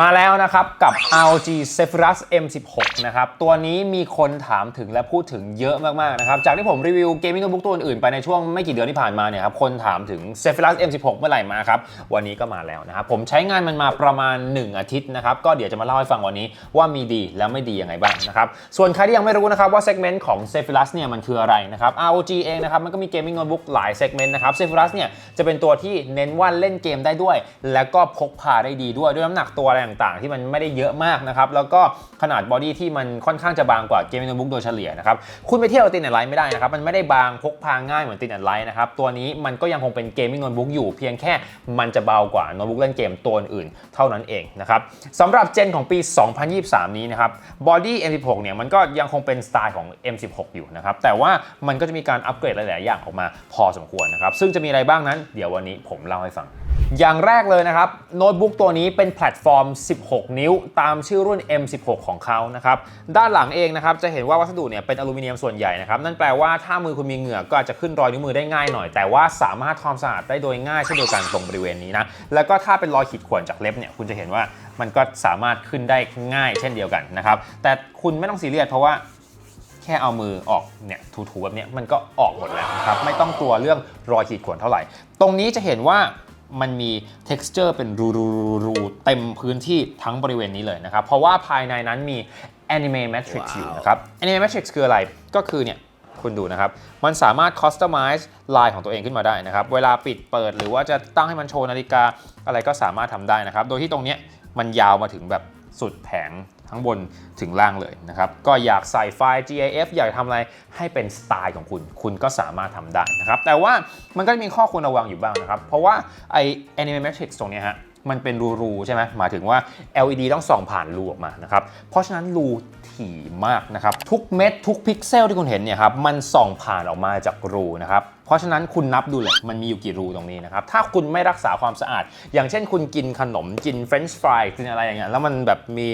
มาแล้วนะครับกับ ROG Zephyrus M16 นะครับตัวนี้มีคนถามถึงและพูดถึงเยอะมากๆนะครับจากที่ผมรีวิวเกมมิ่งโน้ตบุ๊กตัวอื่นไปในช่วงไม่กี่เดือนที่ผ่านมาเนี่ยครับคนถามถึง Zephyrus M16 เมื่อไหร่มาครับวันนี้ก็มาแล้วนะครับผมใช้งานมันมาประมาณ 1 อาทิตย์นะครับก็เดี๋ยวจะมาเล่าให้ฟังวันนี้ว่ามีดีและไม่ดียังไงบ้างนะครับส่วนใครที่ยังไม่รู้นะครับว่าเซกเมนต์ของ Zephyrus เนี่ยมันคืออะไรนะครับ ROG เองนะครับมันก็มีเกมมิ่งโน้ตบุ๊กหลายเซกเมนต์นะครับ Zephyrus เนี่ยจะเป็นตัวที่เน้นว่าเล่นเกมได้ด้วย แล้วก็พกพาได้ดีด้วยด้วยน้ำหนักตัวอะไรต่างๆ ที่มันไม่ได้เยอะมากนะครับ แล้วก็ขนาดบอดี้ที่มันค่อนข้างจะบางกว่าเกมมิโน้ตบุ๊กโดยเฉลี่ยนะครับ คุณไปเที่ยวตินแอนไลท์ไม่ได้นะครับ มันไม่ได้บางพกพาง่ายเหมือนตินแอนไลท์นะครับ ตัวนี้มันก็ยังคงเป็นเกมมิ่งโน้ตบุ๊กอยู่ เพียงแค่มันจะเบากว่าโน้ตบุ๊กเล่นเกมตัวอื่นเท่านั้นเองนะครับสำหรับเจนของปี 2023 นี้นะครับบอดี้ M16 เนี่ยมันก็ยังคงเป็นสไตล์ของ M16 อยู่นะครับ แต่ว่ามันก็จะมีการอัปเกรดหลาย ๆ อย่างออกมาพอสมควรนะครับ ซึ่งจะมีอะไรบ้างนั้น เดี๋ยววันนี้ผมเล่าให้ฟัง อย่างแรกเลยนะครับโน้ตบุ๊กตัวนี้เป็นแพลตฟอร์ม 16 นิ้ว ตามชื่อรุ่น M16 ของเขานะครับด้านหลังเองนะครับจะเห็นว่าวัสดุเนี่ยเป็นอลูมิเนียมส่วนใหญ่นะครับนั่นแปลว่าถ้ามือคุณมีเหงื่อก็อาจจะขึ้นรอยนิ้วมือได้ง่ายหน่อย แต่ว่าสามารถทำความสะอาดได้โดยง่ายเช่นเดียวกันตรงบริเวณนี้นะแล้วก็ถ้าเป็นรอยขีดข่วนจากเล็บเนี่ยคุณจะเห็นว่ามันก็สามารถขึ้นได้ง่ายเช่นเดียวกันนะครับแต่คุณไม่ต้องซีเรียสเพราะว่าแค่เอามือออกเนี่ยถูๆแบบนี้มันก็ออกหมดแล้วนะครับไม่ต้องกลัวเรื่องรอยขีดข่วนเท่าไหร่ ตรงนี้จะเห็นว่า มันมี texture เป็นรูๆๆๆเต็มพื้นที่ทั้งบริเวณนี้เลยนะครับ เพราะว่าภายในนั้นมี anime matrix อยู่นะครับ anime matrix คืออะไรก็คือเนี่ยคุณดูนะครับ มันสามารถ customize ลายของตัวเองขึ้นมาได้นะครับ เวลาปิดเปิดหรือว่าจะตั้งให้มันโชว์นาฬิกาอะไรก็สามารถทำได้นะครับ โดยที่ตรงเนี้ยมันยาวมาถึงแบบสุดแผง ทั้งบนถึงล่างเลยนะครับ ก็อยากใส่ไฟล์ GIF อยากทำอะไรให้เป็นสไตล์ของคุณ คุณก็สามารถทำได้นะครับ แต่ว่ามันก็มีข้อควรระวังอยู่บ้างนะครับ เพราะว่าไอ Anime Matrix ตรงนี้ฮะมันเป็นรูๆใช่ไหมหมายถึงว่า LED ต้องส่องผ่านรูออกมานะครับ เพราะฉะนั้นรูถี่มากนะครับ ทุกเม็ดทุกพิกเซลที่คุณเห็นเนี่ยครับ มันส่องผ่านออกมาจากรูนะครับ เพราะฉะนั้นคุณนับดูเลยมันมีอยู่กี่รูตรงนี้นะครับ ถ้าคุณไม่รักษาความสะอาด อย่างเช่นคุณกินขนมกินเฟรนช์ฟรายกินอะไรอย่างเงี้ยแล้วมันแบบมี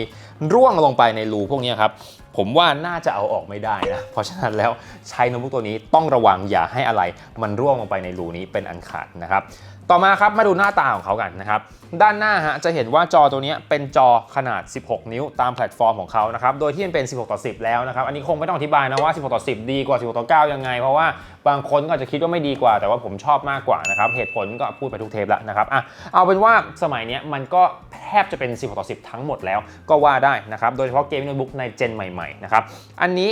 ร่วงลงไปในรูพวกนี้ครับผมว่าน่าจะเอาออกไม่ได้นะ เพราะฉะนั้นแล้วใช้โน้ตบุ๊กตัวนี้ต้องระวังอย่าให้อะไร มันร่วงลงไปในรูนี้เป็นอันขาดนะครับ ต่อมาครับมาดูหน้าตาของเขากันนะครับ ด้านหน้าฮะจะเห็นว่าจอตัวนี้เป็นจอขนาด 16 นิ้วตามแพลตฟอร์มของเขานะครับ โดยที่มันเป็น 16 ต่อ 10 แล้วนะครับ อันนี้คงไม่ต้องอธิบายนะว่า 16 ต่อ 10 ดีกว่า 16 ต่อ 9 ยังไง เพราะว่าบางคนก็อาจจะคิดว่าไม่ดีกว่า แต่ว่าผมชอบมากกว่านะครับ เหตุผลก็พูดไปทุกเทปแล้วนะครับอะเอาเป็นว่าสมัยนี้มันก็แทบจะเป็น 16 ต่อ 10 ทั้งหมดแล้วก็ว่าได้นะครับ โดยเฉพาะเกมโน้ตบุ๊กในเจนใหม่ๆนะครับ อันนี้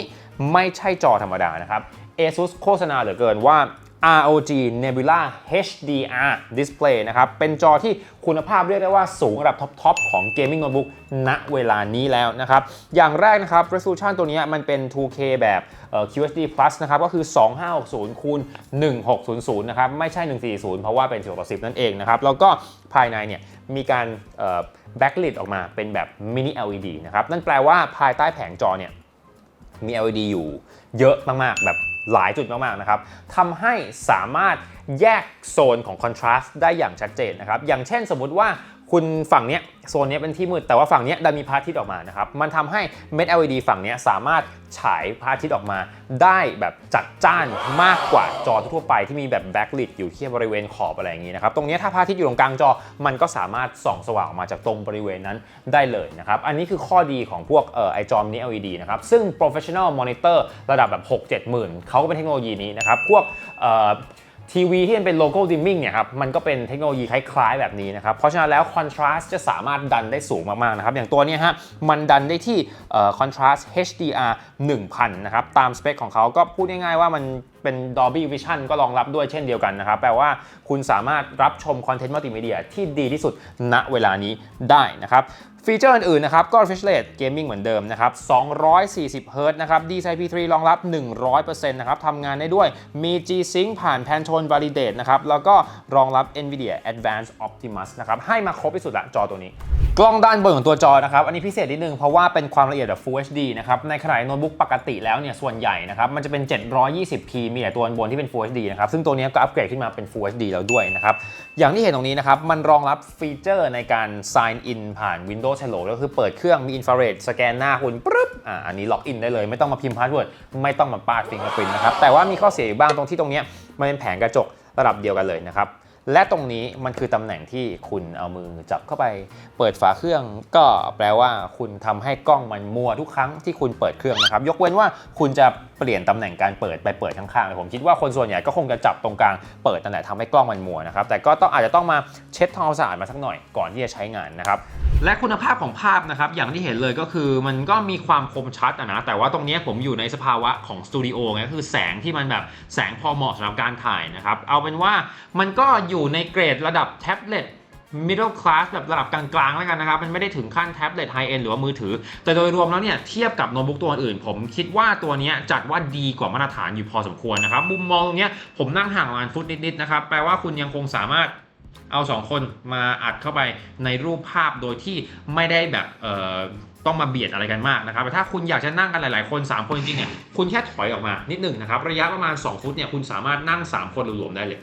ไม่ใช่จอธรรมดานะครับ ASUS โฆษณาเหลือเกินว่า ROG Nebula HDR Display นะครับ เป็นจอที่คุณภาพเรียกได้ว่าสูงระดับท็อปๆของ Gaming Notebook ณเวลานี้แล้วนะครับ อย่างแรกนะครับ resolution ตัวนี้มันเป็น 2K แบบ QHD Plus นะครับ ก็คือ 2560คูณ1600 นะครับ ไม่ใช่ 140 เพราะว่าเป็น 10ต่อ10 นั่นเองนะครับ แล้วก็ภายในเนี่ยมีการ backlit ออกมาเป็นแบบ mini LED นะครับ นั่นแปลว่าภายใต้แผงจอเนี่ยมี LED อยู่เยอะมากๆแบบ หลายจุดมากๆนะครับทำให้สามารถแยกโซนของคอนทราสต์ได้อย่างชัดเจนนะครับ อย่างเช่นสมมุติว่า คุณฝั่งเนี้ยโซนเนี้ยเป็นที่มืดแต่ว่าฝั่งเนี้ยดันมีพระอาทิตย์ออกมานะครับ มันทำให้เม็ด LED ฝั่งเนี้ยสามารถฉายพระอาทิตย์ออกมา ได้แบบจัดจ้านมากกว่าจอทั่วไปที่มีแบบแบ็คลิทอยู่ที่บริเวณขอบอะไรอย่างนี้นะครับ ตรงเนี้ยถ้าพระอาทิตย์อยู่ตรงกลางจอ มันก็สามารถส่องสว่างออกมาจากตรงบริเวณนั้นได้เลยนะครับ อันนี้คือข้อดีของพวกเอ่อไอจอมนี้ LED นะครับ ซึ่ง professional monitor ระดับแบบ 6 7หมื่นเขาก็เป็นเทคโนโลยีนี้นะครับ พวกเอ่อ ทีวีที่เป็นโลโก้ดิมมิ่งเนี่ยครับมันก็เป็นเทคโนโลยีคล้ายๆแบบนี้นะครับ เพราะฉะนั้นแล้วคอนทราสต์จะสามารถดันได้สูงมากๆนะครับ อย่างตัวนี้ฮะมันดันได้ที่คอนทราสต์ HDR 1000 นะครับ ตามสเปคของเขาก็พูดง่ายๆว่ามันเป็น Dolby Vision ก็รองรับด้วยเช่นเดียวกันนะครับ แปลว่าคุณสามารถรับชมคอนเทนต์มัลติมีเดียที่ดีที่สุดณเวลานี้ได้นะครับ ฟีเจอร์อื่นๆนะครับก็ refresh rate gaming เหมือนเดิมนะครับ 240 Hz นะครับ DCI-P3 รองรับ 100%นะครับทำงานได้ด้วยมี G-Sync ผ่าน Pantone Validate นะครับ แล้วก็รองรับ NVIDIA Advanced Optimus นะครับ ให้มาครบที่สุดละจอตัวนี้ กล้องด้านบนของตัวจอนะครับ อันนี้พิเศษนิดนึง เพราะว่าเป็นความละเอียดแบบ Full HD นะครับ ในขณะโน้ตบุ๊กปกติแล้วเนี่ย ส่วนใหญ่นะครับ มันจะเป็น 720p มีแต่ตัวบนที่เป็น Full HD นะครับ ซึ่งตัวนี้ก็อัปเกรดขึ้นมาเป็น Full HD แล้วด้วยนะครับ อย่างที่เห็นตรงนี้นะครับ มันรองรับฟีเจอร์ในการ sign in ผ่าน Windows Hello ก็คือเปิดเครื่องมี infrared สแกนหน้าคุณปึ๊บอ่าอันนี้ล็อกอินได้เลยไม่ต้องมาพิมพ์พาสเวิร์ดไม่ต้องมาปาดฟิงเกอร์พรินนะครับแต่ว่ามีข้อเสียอยู่บ้างตรงที่ตรงนี้มันเป็นแผงกระจกระดับเดียวกันเลยนะครับและตรงนี้มันคือตำแหน่งที่คุณเอามือจับเข้าไป เปิดฝาเครื่องก็แปลว่าคุณทำให้กล้องมันมัวทุกครั้งที่คุณเปิดเครื่องนะครับ ยกเว้นว่าคุณจะ ปลี่ยนตำแหน่งการเปิดไปเปิดข้างๆผมคิดว่าคนส่วนใหญ่ก็คงจะจับตรงกลางเปิดนั่นแหละทำให้กล้องมันมัวนะครับแต่ก็ต้องอาจจะต้องมาเช็ดทำความสะอาดมาสักหน่อยก่อนที่จะใช้งานนะครับและคุณภาพของภาพนะครับอย่างที่เห็นเลยก็คือมันก็มีความคมชัดนะแต่ว่าตรงนี้ผมอยู่ในสภาวะของสตูดิโอไงก็คือแสงที่มันแบบแสงพอเหมาะสำหรับการถ่ายนะครับเอาเป็นว่ามันก็อยู่ในเกรดระดับแท็บเล็ต middle class แบบระดับกลางๆแล้วกันนะครับ มันไม่ได้ถึงขั้นแท็บเล็ตไฮเอ็นหรือว่ามือถือ แต่โดยรวมแล้วเนี่ย เทียบกับโน้ตบุ๊กตัวอื่น ผมคิดว่าตัวนี้จัดว่าดีกว่ามาตรฐานอยู่พอสมควรนะครับ มุมมองตรงเนี้ยผมนั่งห่างประมาณฟุตนิดๆนะครับ แปลว่าคุณยังคงสามารถเอาสองคนมาอัดเข้าไปในรูปภาพโดยที่ไม่ได้แบบเอ่อต้องมาเบียดอะไรกันมากนะครับแต่ถ้าคุณอยากจะนั่งกันหลาย ๆ คน 3 คนจริงๆเนี่ยคุณแค่ถอยออกมานิดหนึ่งนะครับระยะประมาณ 2 ฟุตเนี่ยคุณสามารถนั่ง 3 คนรวมๆได้เลย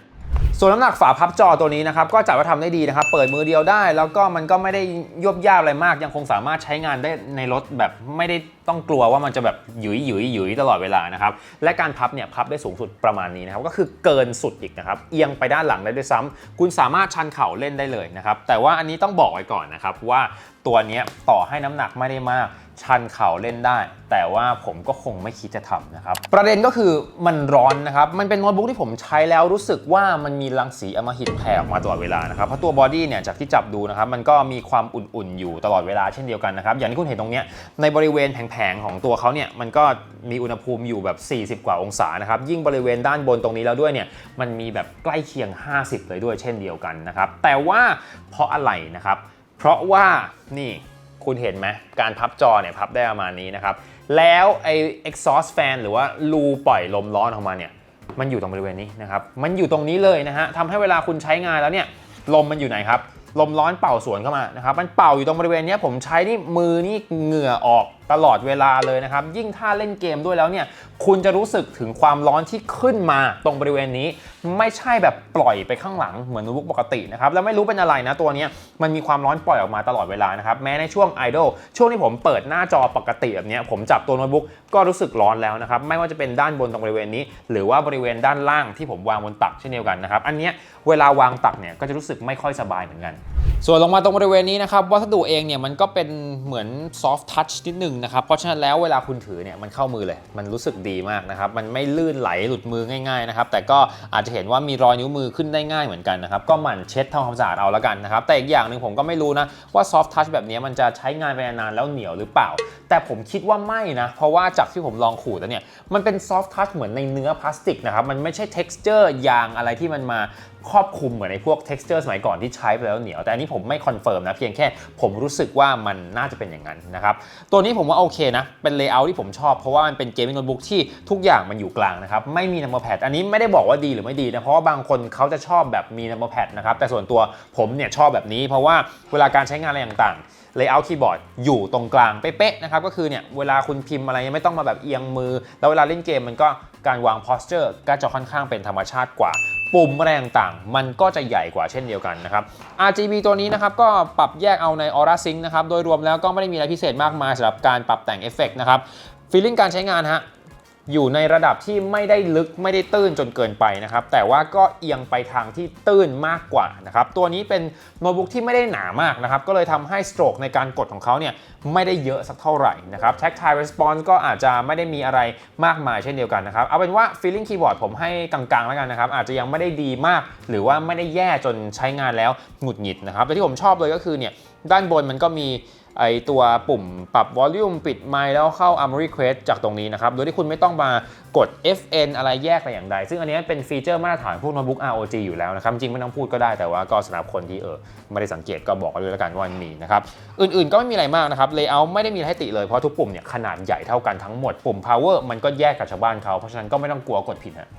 ส่วนน้ำหนักฝาพับจอตัวนี้นะครับก็จัดว่าทำได้ดีนะครับ เปิดมือเดียวได้ แล้วก็มันก็ไม่ได้ยวบยากอะไรมาก ยังคงสามารถใช้งานได้ในรถแบบไม่ได้ต้องกลัวว่ามันจะแบบหยุยหยุยหยุยตลอดเวลานะครับ และการพับเนี่ยพับได้สูงสุดประมาณนี้นะครับ ก็คือเกินสุดอีกนะครับ เอียงไปด้านหลังได้ด้วยซ้ำคุณสามารถชันเข่าเล่นได้เลยนะครับ แต่ว่าอันนี้ต้องบอกไว้ก่อนนะครับว่า ตัวนี้ต่อให้น้ำหนักไม่ได้มาก ชันเข่าเล่นได้ แต่ว่าผมก็คงไม่คิดจะทำนะครับ ประเด็นก็คือมันร้อนนะครับ มันเป็นโน้ตบุ๊กที่ผมใช้แล้วรู้สึกว่ามันมีรังสีอมหิตแผ่ออกมาตลอดเวลานะครับ เพราะตัวบอดี้เนี่ยจากที่จับดูนะครับ มันก็มีความอุ่นๆ อยู่ตลอดเวลาเช่นเดียวกันนะครับ อย่างที่คุณเห็นตรงเนี้ยในบริเวณแผงๆของตัวเขาเนี่ยมันก็มีอุณหภูมิอยู่แบบ 40 กว่าองศานะครับยิ่งบริเวณด้านบนตรงนี้แล้วด้วยเนี่ยมันมีแบบใกล้เคียง 50 เลยด้วยเช่นเดียวกันนะครับแต่ว่าเพราะอะไรนะครับ เพราะว่านี่คุณเห็นไหมการพับจอเนี่ยพับได้ประมาณนี้นะครับ แล้วไอ้ exhaust fan หรือว่ารูปล่อยลมร้อนออกมาเนี่ยมันอยู่ตรงบริเวณนี้นะครับ มันอยู่ตรงนี้เลยนะฮะทำให้เวลาคุณใช้งานแล้วเนี่ยลมมันอยู่ไหนครับ ลมร้อนเป่าสวนเข้ามานะครับ มันเป่าอยู่ตรงบริเวณนี้ผมใช้นี่มือนี่เหงื่อออก ตลอดเวลาเลยนะครับ ยิ่งถ้าเล่นเกมด้วยแล้วเนี่ย คุณจะรู้สึกถึงความร้อนที่ขึ้นมาตรงบริเวณนี้ ไม่ใช่แบบปล่อยไปข้างหลังเหมือนโน้ตบุ๊กปกตินะครับ แล้วไม่รู้เป็นอะไรนะตัวนี้มันมีความร้อนปล่อยออกมาตลอดเวลานะครับ แม้ในช่วงไอดอลช่วงที่ผมเปิดหน้าจอปกติแบบนี้ผมจับตัวโน้ตบุ๊กก็รู้สึกร้อนแล้วนะครับ ไม่ว่าจะเป็นด้านบนตรงบริเวณนี้ หรือว่าบริเวณด้านล่างที่ผมวางบนตักเช่นเดียวกันนะครับ อันนี้เวลาวางตักเนี่ยก็จะรู้สึกไม่ค่อยสบายเหมือนกันส่วนลงมาตรงบริเวณนี้นะครับวัสดุเองเนี่ยมันก็เป็นเหมือนซอฟ t ์ทัชนิดหนึ่งนะครับ เพราะฉะนั้นแล้วเวลาคุณถือเนี่ยมันเข้ามือเลย มันรู้สึกดีมากนะครับ มันไม่ลื่นไหลหลุดมือง่ายๆนะครับ แต่ก็อาจจะเห็นว่ามีรอยนิ้วมือขึ้นได้ง่ายเหมือนกันนะครับ ก็หมั่นเช็ดทำความสะอาดเอาละกันนะครับ แต่อีกอย่างหนึ่งผมก็ไม่รู้นะว่าซอฟ t ์ทัชแบบนี้มันจะใช้งานไปนานแล้วเหนียวหรือเปล่า แต่ผมคิดว่าไม่นะ เพราะว่าจากที่ผมลองขูดแล้วเนี่ยมันเป็นซอฟ t ์ทัชเหมือนในเนื้อพลาสติกนะครับ มันไม่ใช่ texture ยางอะไรที่มันมาครอบคลุมเหมือนในพวก texture สมัยก่อนที่ใช้ไปแล้วเหนียวแต่อันนี้ผมไม่คอนเฟิร์มนะเพียงแค่ผมรู้สึกว่ามันน่าจะเป็นอย่างนั้นนะครับตัวนี้ผมว่าโอเคนะ เป็นเลเยอร์ที่ผมชอบเพราะว่ามันเป็นเกมมิ่งโน้ตบุ๊กที่ทุกอย่างมันอยู่กลางนะครับไม่มีนัมเบอร์แพดอันนี้ไม่ได้บอกว่าดีหรือไม่ดีนะเพราะว่าบางคนเขาจะชอบแบบมีนัมเบอร์แพดนะครับแต่ส่วนตัวผมเนี่ยชอบแบบนี้ เพราะว่าเวลาการใช้งานอะไรต่างๆ layout keyboard อยู่ตรงกลางเป๊ะๆนะครับก็คือเนี่ยเวลาคุณพิมพ์อะไรไม่ต้องมาแบบเอียงมือ แล้วเวลาเล่นเกมมันก็การวาง posture ก็จะค่อนข้างเป็นธรรมชาติกว่า ปุ่มอะไรต่างๆ มันก็จะใหญ่กว่าเช่นเดียวกันนะครับ RGB ตัวนี้นะครับก็ปรับแยกเอาใน Aura Sync นะครับโดยรวมแล้วก็ไม่ได้มีอะไรพิเศษมากมายสำหรับการปรับแต่งเอฟเฟกต์นะครับฟีลลิ่งการใช้งานฮะ อยู่ในระดับที่ไม่ได้ลึกไม่ได้ตื้นจนเกินไปนะครับ แต่ว่าก็เอียงไปทางที่ตื้นมากกว่านะครับ ตัวนี้เป็นโน้ตบุ๊กที่ไม่ได้หนามากนะครับ ก็เลยทำให้สโตรกในการกดของเขาเนี่ยไม่ได้เยอะสักเท่าไหร่นะครับ Tactile Response ก็อาจจะไม่ได้มีอะไรมากมายเช่นเดียวกันนะครับ เอาเป็นว่า Feeling Keyboard ผมให้กลางๆแล้วกันนะครับ อาจจะยังไม่ได้ดีมาก หรือว่าไม่ได้แย่จนใช้งานแล้วหงุดหงิดนะครับแต่ที่ผมชอบเลยก็คือเนี่ยด้านบนมันก็มีไอตัวปุ่มปรับ Volume ปิดไมค์แล้วเข้า Armory Quest จากตรงนี้นะครับ โดยที่คุณไม่ต้องมากด FN อะไรแยกแต่อย่างใด ซึ่งอันนี้เป็นฟีเจอร์มาตรฐานพวกโน้ตบุ๊ก ROG อยู่แล้วนะครับ จริงไม่ต้องพูดก็ได้แต่ว่าก็สำหรับคนที่เออไม่ได้สังเกตก็บอกเลยแล้วกันว่ามันมีนะครับ อื่นๆก็ไม่มีอะไรมากนะครับ Layout ไม่ได้มีให้ติเลยเพราะทุกปุ่มเนี่ยขนาดใหญ่เท่ากันทั้งหมด ปุ่ม Power มันก็แยกกับชาวบ้านเขาเพราะฉะนั้นก็ไม่ต้องกลัวกดผิดฮะ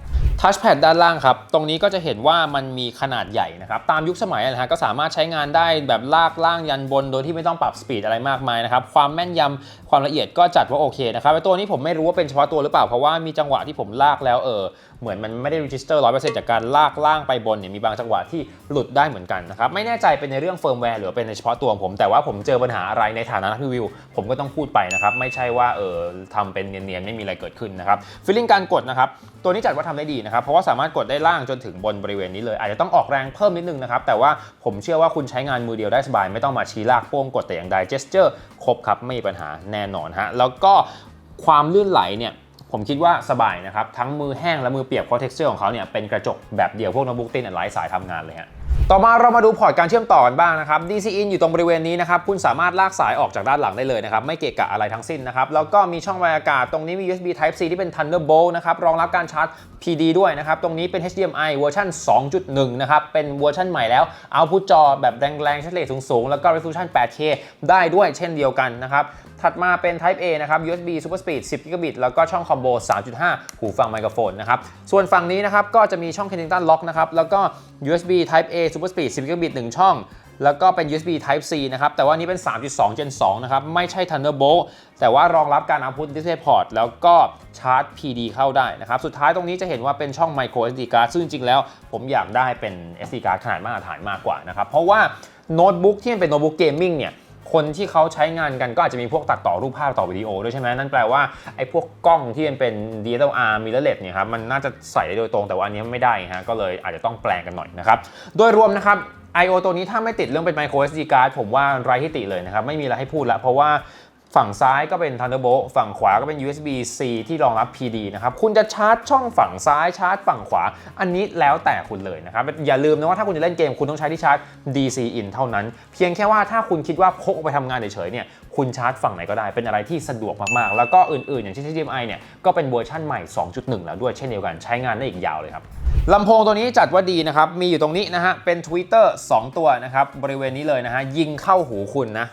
ทัชแพดด้านล่างครับ ตรงนี้ก็จะเห็นว่ามันมีขนาดใหญ่นะครับ ตามยุคสมัยนะฮะก็สามารถใช้งานได้แบบลากล่างยันบน โดยที่ไม่ต้องปรับสปีดอะไรมากมายนะครับ ความแม่นยำความละเอียดก็จัดว่าโอเคนะครับตัวนี้ผมไม่รู้ว่าเป็นเฉพาะตัวหรือเปล่า เพราะว่ามีจังหวะที่ผมลากแล้วเออ เหมือนมันไม่ได้ register 100%จากการลากล่างไปบนเนี่ยมีบางจังหวะที่หลุดได้เหมือนกันนะครับไม่แน่ใจเป็นในเรื่องเฟิร์มแวร์หรือเป็นในเฉพาะตัวของผม แต่ว่าผมเจอปัญหาอะไรในฐานะนักรีวิว ผมก็ต้องพูดไปนะครับไม่ใช่ว่าเออทำเป็นเนียนๆไม่มีอะไรเกิดขึ้นนะครับฟีลลิ่งการกดนะครับตัวนี้จัดว่าทำได้ดีนะครับเพราะว่าสามารถกดได้ล่างจนถึงบนบริเวณนี้เลย อาจจะต้องออกแรงเพิ่มนิดนึงนะครับแต่ว่าผมเชื่อว่าคุณใช้งานมือเดียวได้สบาย ไม่ต้องมาชี้ลากโป้งกดแต่อย่างใด gesture ครบครับไม่มีปัญหาแน่นอนฮะแล้วก็ความลื่นไหลเนี่ย ผมคิดว่าสบายนะครับ ทั้งมือแห้งและมือเปียกเพราะ texture ของเขาเนี่ยเป็นกระจกแบบเดียวพวกโน้ตบุ๊กตินไลท์สายทำงานเลยฮะต่อมาเรามาดูพอร์ตการเชื่อมต่อกันบ้างนะครับ DC in อยู่ตรงบริเวณนี้นะครับ คุณสามารถลากสายออกจากด้านหลังได้เลยนะครับ ไม่เกะกะอะไรทั้งสิ้นนะครับ แล้วก็มีช่องระบายอากาศตรงนี้มี USB Type C ที่เป็น Thunderbolt นะครับ รองรับการชาร์จ PD ด้วยนะครับ ตรงนี้เป็น HDMI เวอร์ชัน2.1 นะครับ เป็นเวอร์ชันใหม่แล้ว เอาพุทจอแบบแรงๆชัดเลทสูงๆ แล้วก็ resolution 8K ได้ด้วยเช่นเดียวกันนะครับ ถัดมาเป็น Type A นะครับ USB Super Speed 10 Gigabit แล้วก็ช่องคอมโบ 3.5 หูฟังไมโครโฟนนะครับ ส่วนฝั่งนี้นะครับก็จะมีช่อง Kensington Lock นะครับ แล้วก็ USB Type A Super Speed 10 Gigabit 1ช่อง แล้วก็เป็น USB Type C นะครับ แต่ว่านี้เป็น 3.2 Gen 2 นะครับ ไม่ใช่ Thunderbolt แต่ว่ารองรับการ output DisplayPort แล้วก็ชาร์จ PD เข้าได้นะครับ สุดท้ายตรงนี้จะเห็นว่าเป็นช่อง Micro SD card ซึ่งจริงแล้วผมอยากได้เป็น SD card ขนาดมาตรฐานมากกว่านะครับ เพราะว่าโน้ตบุ๊กที่เป็นโน้ตบุ๊กเกมมิ่งเนี่ย คนที่เขาใช้งานกันก็อาจจะมีพวกตัดต่อรูปภาพต่อวิดีโอด้วยใช่ไหมนั่นแปลว่าไอ้พวกกล้องที่มันเป็น DSLR mirrorless เนี่ยครับมันน่าจะใส่ได้โดยตรงแต่ว่าอันนี้ไม่ได้ฮะก็เลยอาจจะต้องแปลงกันหน่อยนะครับโดยรวมนะครับ I/O ตัวนี้ถ้าไม่ติดเรื่องเป็น micro SD card ผมว่าไร้ที่ติเลยนะครับ ไม่มีอะไรให้พูดละเพราะว่า ฝั่งซ้ายก็เป็น Thunderbolt ฝั่งขวาก็เป็น USB C ที่รองรับ PD นะครับ คุณจะชาร์จช่องฝั่งซ้ายชาร์จฝั่งขวา อันนี้แล้วแต่คุณเลยนะครับ อย่าลืมนะว่าถ้าคุณจะเล่นเกมคุณต้องใช้ที่ชาร์จ DC in เท่านั้น เพียงแค่ว่าถ้าคุณคิดว่าพกไปทำงานเฉยๆเนี่ยคุณชาร์จฝั่งไหนก็ได้เป็นอะไรที่สะดวกมากๆ แล้วก็อื่นๆ อย่างเช่น HDMI เนี่ยก็เป็นเวอร์ชันใหม่ 2.1 แล้วด้วยเช่นเดียวกันใช้งานได้อีกยาวเลยครับลำโพงตัวนี้จัดว่าดีนะครับ มีอยู่ตรงนี้นะฮะ เป็น Twitter 2 ตัวนะครับ บริเวณนี้เลยนะฮะ ยิงเข้าหูคุณนะ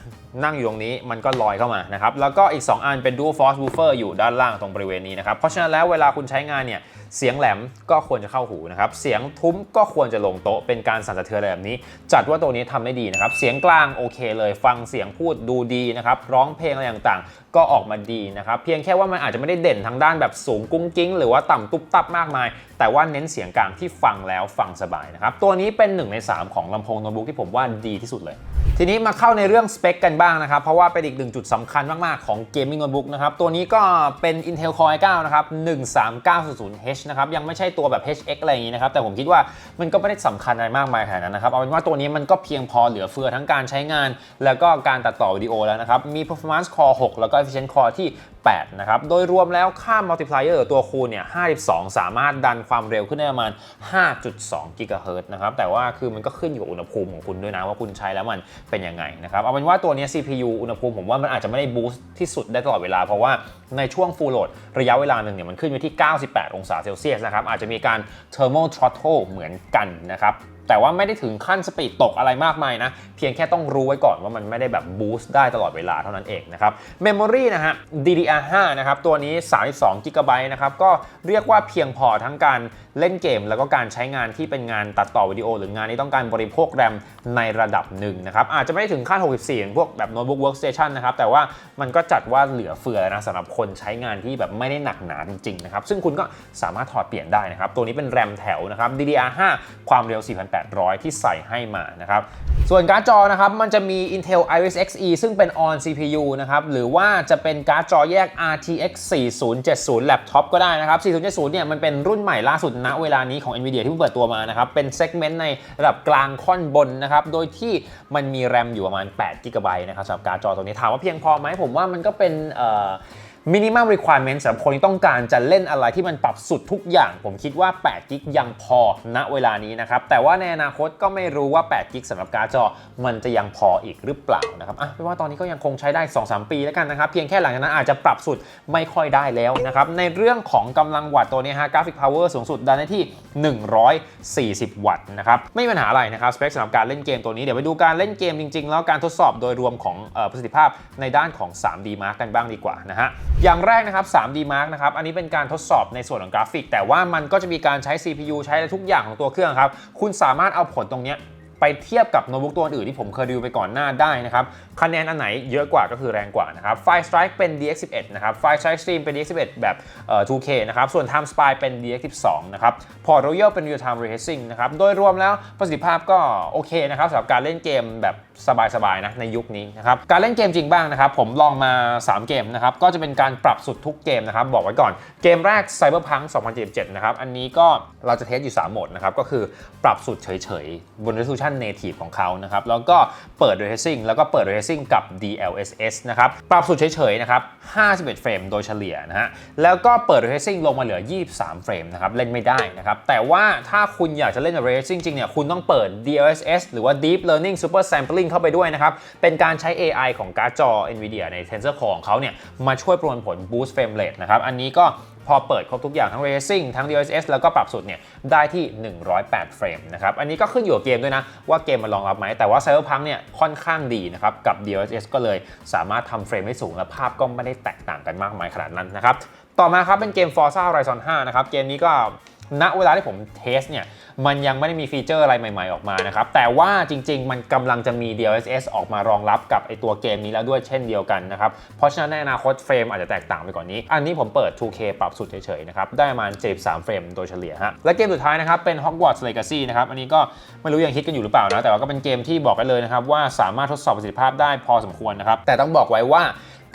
นั่งอยู่ตรงนี้มันก็ลอยเข้ามานะครับ แล้วก็อีก 2 อันเป็น Dual Force Woofer อยู่ด้านล่างตรงบริเวณนี้นะครับ เพราะฉะนั้นแล้วเวลาคุณใช้งานเนี่ยเสียงแหลมก็ควรจะเข้าหูนะครับ เสียงทุ้มก็ควรจะลงโต๊ะ เป็นการสั่นสะเทือนอะไรแบบนี้ จัดว่าตัวนี้ทำได้ดีนะครับ เสียงกลางโอเคเลย ฟังเสียงพูดดูดีนะครับ ร้องเพลงอะไรต่างๆ ก็ออกมาดีนะครับ เพียงแค่ว่ามันอาจจะไม่ได้เด่นทางด้านแบบสูงกุ้งกิ้ง หรือว่าต่ำตุ๊บตับมากมาย แต่ว่าเน้นเสียงกลางที่ฟังแล้วฟังสบายนะครับ ตัวนี้เป็น 1 ใน 3 ของลำโพงโน้ตบุ๊กที่ผมว่าดีที่สุดเลย ทีนี้มาเข้าในเรื่องสเปคกันบ้างนะครับ เพราะว่าเป็นอีกหนึ่งจุดสำคัญมาก ๆ ของเกมมิ่งโน้ตบุ๊กนะครับ ตัวนี้ก็เป็น Intel Core i9 นะครับ 13900H นะครับ ยังไม่ใช่ตัวแบบ HX อะไรอย่างนี้นะครับ แต่ผมคิดว่ามันก็ไม่ได้สำคัญอะไรมากมายขนาดนั้นนะครับ เอาเป็นว่าตัวนี้มันก็เพียงพอเหลือเฟือทั้งการใช้งาน แล้วก็การตัดต่อวิดีโอแล้วนะครับ มี performance core 6 แล้วก็ efficient core ที่8 นะครับ โดยรวมแล้วค่า multiplier หรือตัวคูณเนี่ย 52 สามารถดันความเร็วขึ้นได้ประมาณ 5.2 GHz นะครับ แต่ว่าคือมันก็ขึ้นอยู่กับอุณหภูมิของคุณด้วยนะ ว่าคุณใช้แล้วมันเป็นยังไงนะครับ เอาเป็นว่าตัวนี้ CPU อุณหภูมิผมว่ามันอาจจะไม่ได้บูสต์ที่สุดได้ตลอดเวลา เพราะว่าในช่วง full load ระยะเวลาหนึ่งเนี่ยมันขึ้นไปที่ 98 องศาเซลเซียสนะครับ อาจจะมีการ thermal throttle เหมือนกันนะครับ แต่ว่าไม่ได้ถึงขั้นสปีดตกอะไรมากมายนะ เพียงแค่ต้องรู้ไว้ก่อนว่ามันไม่ได้แบบบูสต์ได้ตลอดเวลาเท่านั้นเองนะครับเมมโมรีนะฮะ DDR5 นะครับ ตัวนี้ 32 g b นะครับ ก็เรียกว่าเพียงพอทั้งการ เล่นเกม แล้วก็การใช้งานที่เป็นงานตัดต่อวิดีโอ หรืองานที่ต้องการบริโภคแรมในระดับหนึ่งนะครับอาจจะไม่ได้ถึงขั้น 64เหมือนพวกแบบโน้ตบุ๊กเวิร์กสเตชันนะครับแต่ว่ามันก็จัดว่าเหลือเฟือนะสำหรับคนใช้งานที่แบบไม่ได้หนักหนาจริงๆนะครับซึ่งคุณก็สามารถถอดเปลี่ยนได้นะครับตัวนี้เป็นแรมแถวนะครับ DDR5 ความเร็ว 4800 ที่ใส่ให้มานะครับส่วนการ์ดจอนะครับมันจะมี Intel Iris Xe ซึ่งเป็น on CPU นะครับหรือว่าจะเป็นการ์ดจอแยก RTX 4070 Laptop ก็ได้นะครับ4070เนี่ยมันเป็นรุ่นใหม่ล่าสุดณเวลานี้ของ Nvidia ที่เพิ่งเปิดตัวมานะครับเป็นเซกเมนต์ในระดับกลางค่อนบนนะครับโดยที่มันมีแรมอยู่ประมาณ8 g b นะครับสำหรับการ์ดจอตัวนี้ถามว่าเพียงพอไหมผมว่ามันก็เป็นเอ่อ minimum requirement สำหรับคนที่ต้องการจะเล่นอะไรที่มันปรับสุดทุกอย่าง ผมคิดว่า8กิกยังพอณเวลานี้นะครับ แต่ว่าในอนาคตก็ไม่รู้ว่า8กิกสำหรับการ์ดจอ มันจะยังพออีกหรือเปล่านะครับอะไม่ว่าตอนนี้ก็ยังคงใช้ได้ 2-3 ปีแล้วกันนะครับ เพียงแค่หลังจากนั้นอาจจะปรับสุดไม่ค่อยได้แล้วนะครับ ในเรื่องของกำลังวัตต์ตัวนี้ฮะกราฟิกพาวเวอร์สูงสุดดันได้ที่ 140 วัตต์นะครับไม่มีปัญหาอะไรนะครับสเปคสำหรับการเล่นเกมตัวนี้เดี๋ยวไปดูการเล่นเกมจริง ๆ แล้วการทดสอบโดยรวมของออประสิทธิภาพในด้านของ 3D Mark กันบ้างดีกว่านะฮะอย่างแรกนะครับ 3D Mark นะครับ อันนี้เป็นการทดสอบในส่วนของกราฟิก แต่ว่ามันก็จะมีการใช้ CPU ใช้ทุกอย่างของตัวเครื่องครับ คุณสามารถเอาผลตรงนี้ ไปเทียบกับโน้ตบุ๊กตัวอื่นที่ผมเคยรีวิวไปก่อนหน้าได้นะครับคะแนนอันไหนเยอะกว่าก็คือแรงกว่านะครับ Fire Strike เป็น DX11 นะครับ Fire Strike Stream เป็น DX11 แบบเอ่อ 2K นะครับส่วน Time Spy เป็น DX12 นะครับ Port Royal เป็น Real Time Racing นะครับโดยรวมแล้วประสิทธิภาพก็โอเคนะครับสำหรับการเล่นเกมแบบสบายๆนะในยุคนี้นะครับการเล่นเกมจริงบ้างนะครับผมลองมา 3 เกมนะครับก็จะเป็นการปรับสุดทุกเกมนะครับบอกไว้ก่อนเกมแรก Cyberpunk 2077 นะครับอันนี้ก็เราจะเทสอยู่ 3 โหมดนะครับก็คือปรับสุดเฉยๆบน resolution native ของเขานะครับ แล้วก็เปิด ray tracing แล้วก็เปิด ray tracing กับ DLSS นะครับ ปรับสุดเฉยๆนะครับ 51 เฟรมโดยเฉลี่ยนะฮะ แล้วก็เปิด ray tracing ลงมาเหลือ 23 เฟรมนะครับ เล่นไม่ได้นะครับ แต่ว่าถ้าคุณอยากจะเล่นกับ ray tracing จริงเนี่ยคุณต้องเปิด DLSS หรือว่า Deep Learning Super Sampling เข้าไปด้วยนะครับ เป็นการใช้ AI ของการ์ดจอ NVIDIA ใน Tensor Core ของเขาเนี่ยมาช่วยประมวลผล boost frame rate นะครับ อันนี้ก็ พอเปิดครบทุกอย่างทั้ง Racing ทั้ง DLSS แล้วก็ปรับสุดเนี่ยได้ที่ 108 เฟรมนะครับ อันนี้ก็ขึ้นอยู่กับเกมด้วยนะ ว่าเกมมันรองรับไหม แต่ว่า Cyberpunk เนี่ยค่อนข้างดีนะครับ กับ DLSS ก็เลยสามารถทำเฟรมได้สูง และภาพก็ไม่ได้แตกต่างกันมากมายขนาดนั้นนะครับ ต่อมาครับเป็นเกม Forza Horizon 5 นะครับ เกมนี้ก็ ณเวลาที่ผมเทสเนี่ย มันยังไม่ได้มีฟีเจอร์อะไรใหม่ ๆ ออกมานะครับ แต่ว่าจริง ๆ มันกำลังจะมี DLSS ออกมารองรับกับไอตัวเกมนี้แล้วด้วยเช่นเดียวกันนะครับ เพราะฉะนั้นในอนาคตเฟรมอาจจะแตกต่างไปกว่านนี้ อันนี้ผมเปิด 2K ปรับสุดเฉยๆนะครับ ได้ประมาณ73เฟรมโดยเฉลี่ยฮะ และเกมสุดท้ายนะครับ เป็น Hogwarts Legacy นะครับ อันนี้ก็ไม่รู้ยังคิดกันอยู่หรือเปล่านะ แต่ว่าก็เป็นเกมที่บอกกันเลยนะครับว่าสามารถทดสอบประสิทธิภาพได้พอสมควรนะครับ แต่ต้องบอกไว้ว่า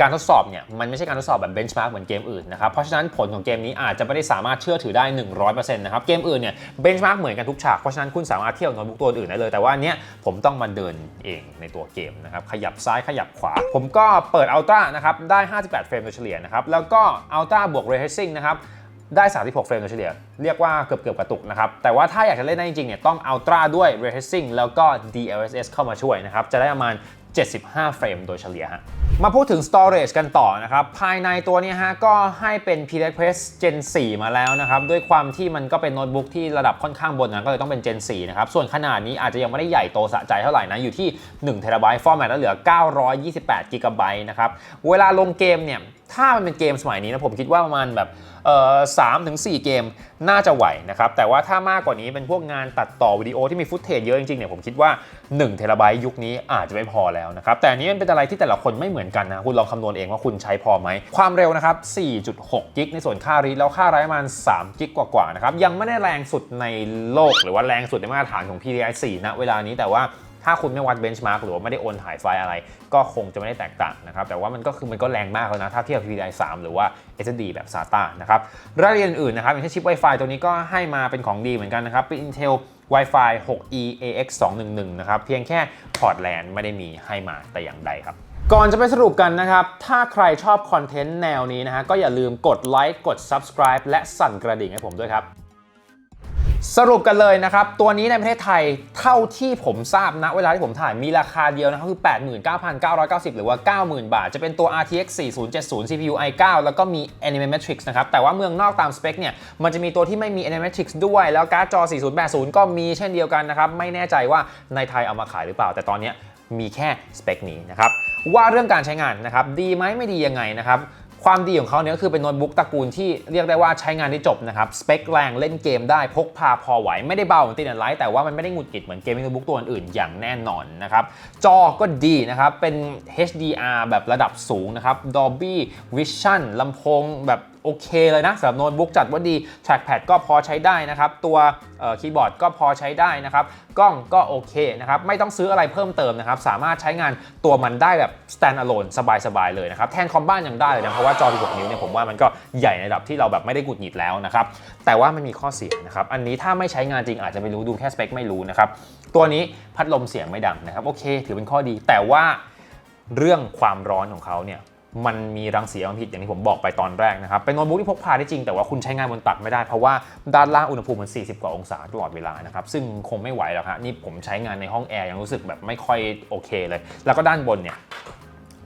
การทดสอบเนี่ยมันไม่ใช่การทดสอบแบบเบนช์มาร์กเหมือนเกมอื่นนะครับเพราะฉะนั้นผลของเกมนี้อาจจะไม่ได้สามารถเชื่อถือได้ 100%นะครับเกมอื่นเนี่ยเบนช์มาร์กเหมือนกันทุกฉากเพราะฉะนั้นคุณสามารถเที่ยบกับโน้ตบุ๊กตัวอื่นได้เลย แต่ว่าเนี้ยผมต้องมาเดินเองในตัวเกมนะครับขยับซ้ายขยับขวา ผมก็เปิดอัลตร้านะครับได้ 58 เฟรมโดยเฉลี่ยนะครับแล้วก็อัลตร้าบวกเรย์ซิ่งนะครับได้ 36 เฟรมโดยเฉลี่ย เรียกว่าเกือบเกือบกระตุกนะครับ แต่ว่าถ้าอยากจะเล่นได้จริงๆ เนี่ย ต้อง Ultra ด้วย Ray Tracing แล้วก็ DLSS เข้ามาช่วยนะครับ จะได้ประมาณ 75 เฟรมโดยเฉลี่ยฮะ มาพูดถึง storage กันต่อนะครับ ภายในตัวนี้ฮะก็ให้เป็น PCIe Gen 4 มาแล้วนะครับ ด้วยความที่มันก็เป็นโน้ตบุ๊กที่ระดับค่อนข้างบนนะก็เลยต้องเป็น Gen 4 นะครับ ส่วนขนาดนี้อาจจะยังไม่ได้ใหญ่โตสะใจเท่าไหร่นะ อยู่ที่1 t b ฟอร์แมตแล้วเหลือ 928 GB นะครับ เวลาลงเกมเนี่ย ถ้ามันเป็นเกมสมัยนี้นะผมคิดว่าประมาณแบบ สามถึงสี่เกมน่าจะไหวนะครับ แต่ว่าถ้ามากกว่านี้เป็นพวกงานตัดต่อวิดีโอที่มีฟุตเทจเยอะจริงๆเนี่ยผมคิดว่า1เทราไบต์ยุคนี้อาจจะไม่พอแล้วนะครับ แต่นี้มันเป็นอะไรที่แต่ละคนไม่เหมือนกันนะ คุณลองคำนวณเองว่าคุณใช้พอไหม ความเร็วนะครับ 4.6 กิกในส่วนค่ารีดแล้วค่าไร้ประมาณ 3 กิกกว่าๆนะครับยังไม่ได้แรงสุดในโลกหรือว่าแรงสุดในมาตรฐานของ PCIe 4ณเวลานี้แต่ว่า ถ้าคุณไม่วัดเบนช์มาร์กหรือว่าไม่ได้โอนถ่ายไฟล์อะไร ก็คงจะไม่ได้แตกต่างนะครับ แต่ว่ามันก็คือมันก็แรงมากแล้วนะ ถ้าเทียบ PCIe 3หรือว่า SSD แบบ SATA นะครับ รายละเอียดอื่นนะครับ อย่างเช่นชิป Wi-Fi ตัวนี้ก็ให้มาเป็นของดีเหมือนกันนะครับ เป็น Intel Wi-Fi 6E AX 211นะครับ เพียงแค่พอร์ตแลนไม่ได้มีให้มาแต่อย่างใดครับก่อนจะไปสรุปกันนะครับ ถ้าใครชอบคอนเทนต์แนวนี้นะฮะ ก็อย่าลืมกดไลค์ กด Subscribe และสั่นกระดิ่งให้ผมด้วยครับ สรุปกันเลยนะครับ ตัวนี้ในประเทศไทยเท่าที่ผมทราบนะ เวลาที่ผมถ่ายมีราคาเดียวนะครับคือ 89,990 หรือว่า 90,000 บาท จะเป็นตัว RTX 4070 CPU i9 แล้วก็มี Animatrix นะครับ แต่ว่าเมืองนอกตามสเปคเนี่ย มันจะมีตัวที่ไม่มี Animatrix ด้วย แล้วการ์ดจอ 4080 ก็มีเช่นเดียวกันนะครับ ไม่แน่ใจว่าในไทยเอามาขายหรือเปล่า แต่ตอนนี้มีแค่สเปคนี้นะครับ ว่าเรื่องการใช้งานนะครับ ดีไหมไม่ดียังไงนะครับ ความดีของเขาเนี่ยก็คือเป็นโน้ตบุ๊กตระกูลที่เรียกได้ว่าใช้งานได้จบนะครับ สเปคแรงเล่นเกมได้พกพาพอไหว ไม่ได้เบาเหมือนตีนไลท์แต่ว่ามันไม่ได้หงุดหงิดเหมือนเกมมิ่งโน้ตบุ๊กตัวอื่นอย่างแน่นอนนะครับจอก็ดีนะครับเป็น HDR แบบระดับสูงนะครับ Dolby Vision ลำโพงแบบ โอเคเลยนะสำหรับโน้ตบุ๊กจัดว่าดี trackpad ก็พอใช้ได้นะครับ ตัวคีย์บอร์ดก็พอใช้ได้นะครับ กล้องก็โอเคนะครับ ไม่ต้องซื้ออะไรเพิ่มเติมนะครับ สามารถใช้งานตัวมันได้แบบ stand alone สบายๆเลยนะครับ แทนคอมบ้านยังได้เลยนะ เพราะว่าจอ 16 นิ้วเนี่ยผมว่ามันก็ใหญ่ในระดับที่เราแบบไม่ได้กุดหงิดแล้วนะครับ แต่ว่ามันมีข้อเสียนะครับ อันนี้ถ้าไม่ใช้งานจริงอาจจะไม่รู้ดูแค่สเปคไม่รู้นะครับ ตัวนี้พัดลมเสียงไม่ดังนะครับ โอเค ถือเป็นข้อดี แต่ว่าเรื่องความร้อนของเขาเนี่ย มันมีรังสีอำมหิตอย่างที่ผมบอกไปตอนแรกนะครับ เป็นโน้ตบุ๊กที่พกพาได้จริงแต่ว่าคุณใช้งานบนตักไม่ได้ เพราะว่าด้านล่างอุณหภูมิมัน 40 กว่าองศาตลอดเวลานะครับ ซึ่งคงไม่ไหวแล้วครับนี่ผมใช้งานในห้องแอร์ยังรู้สึกแบบไม่ค่อยโอเคเลย แล้วก็ด้านบนเนี่ย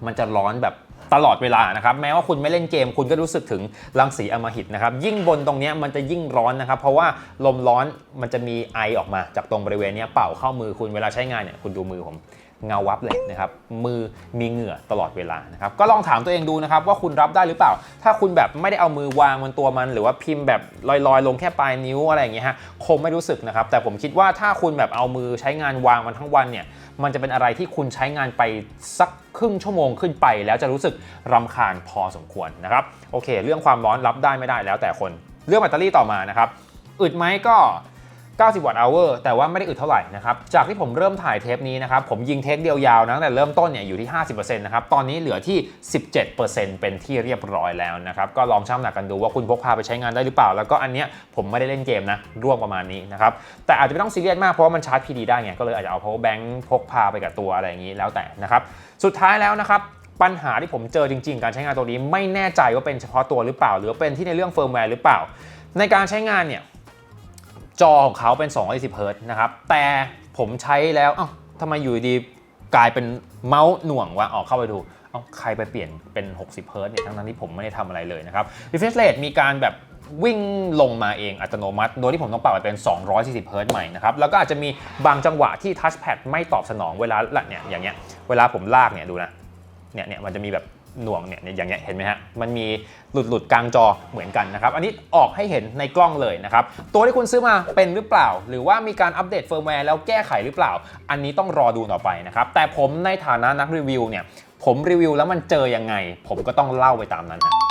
มันจะร้อนแบบตลอดเวลานะครับแม้ว่าคุณไม่เล่นเกมคุณก็รู้สึกถึงรังสีอมหิตนะครับยิ่งบนตรงนี้มันจะยิ่งร้อนนะครับ เพราะว่าลมร้อนมันจะมีไอออกมาจากตรงบริเวณนี้เป่าเข้ามือคุณเวลาใช้งานเนี่ยคุณดูมือผม เงาวับเลยนะครับ มือมีเหงื่อตลอดเวลานะครับ ก็ลองถามตัวเองดูนะครับว่าคุณรับได้หรือเปล่า ถ้าคุณแบบไม่ได้เอามือวางบนตัวมัน หรือว่าพิมพ์แบบลอยๆ ลงแค่ปลายนิ้วอะไรอย่างเงี้ยฮะคงไม่รู้สึกนะครับ แต่ผมคิดว่าถ้าคุณแบบเอามือใช้งานวางมันทั้งวันเนี่ยมันจะเป็นอะไรที่คุณใช้งานไปสักครึ่งชั่วโมงขึ้นไป แล้วจะรู้สึกรำคาญพอสมควรนะครับโอเค เรื่องความร้อนรับได้ไม่ได้แล้วแต่คน เรื่องแบตเตอรี่ต่อมานะครับอึดไหมก็ 90 วัตต์ hour แต่ว่าไม่ได้อึดเท่าไหร่นะครับ จากที่ผมเริ่มถ่ายเทปนี้นะครับ ผมยิงเทคเดียวยาวนะตั้งแต่เริ่มต้นเนี่ยอยู่ที่ 50%นะครับ ตอนนี้เหลือที่ 17%เป็นที่เรียบร้อยแล้วนะครับ ก็ลองชั่งหนักกันดูว่าคุณพกพาไปใช้งานได้หรือเปล่า แล้วก็อันเนี้ยผมไม่ได้เล่นเกมนะร่วมประมาณนี้นะครับ แต่อาจจะไม่ต้องซีเรียสมากเพราะว่ามันชาร์จ PD ได้ไงก็เลยอาจจะเอา power bank พกพาไปกับตัวอะไรอย่างนี้แล้วแต่นะครับ สุดท้ายแล้วนะครับปัญหาที่ผมเจอจริง ๆ การใช้งานตัวนี้ไม่แน่ใจว่าเป็นเฉพาะตัวหรือเปล่า หรือเป็นที่ในเรื่องเฟิร์มแวร์หรือเปล่า ในการใช้งานเนี่ย จอของเขาเป็น220เฮิร์ตซ์นะครับ แต่ผมใช้แล้วเอ้าทำไมอยู่ดีๆกลายเป็นเมาส์หน่วงวะออกเข้าไปดูเอ้าใครไปเปลี่ยนเป็น 60เฮิร์ตซ์เนี่ย ทั้งๆที่ผมไม่ได้ทำอะไรเลยนะครับ refresh rate มีการแบบวิ่งลงมาเองอัตโนมัติ โดยที่ผมต้องปรับไปเป็น 240เฮิร์ตซ์ใหม่นะครับ แล้วก็อาจจะมีบางจังหวะที่ touchpad ไม่ตอบสนองเวลาเนี่ยอย่างเงี้ย เวลาผมลากเนี่ยดูนะ เนี่ยเนี่ยมันจะมีแบบ หน่วงเนี่ยอย่างเงี้ยเห็นไหมฮะมันมีหลุดหลุดกลางจอเหมือนกันนะครับ อันนี้ออกให้เห็นในกล้องเลยนะครับ ตัวที่คุณซื้อมาเป็นหรือเปล่า หรือว่ามีการอัปเดตเฟิร์มแวร์แล้วแก้ไขหรือเปล่า อันนี้ต้องรอดูต่อไปนะครับแต่ผมในฐานะนักรีวิวเนี่ยผมรีวิวแล้วมันเจอยังไง ผมก็ต้องเล่าไปตามนั้นนะ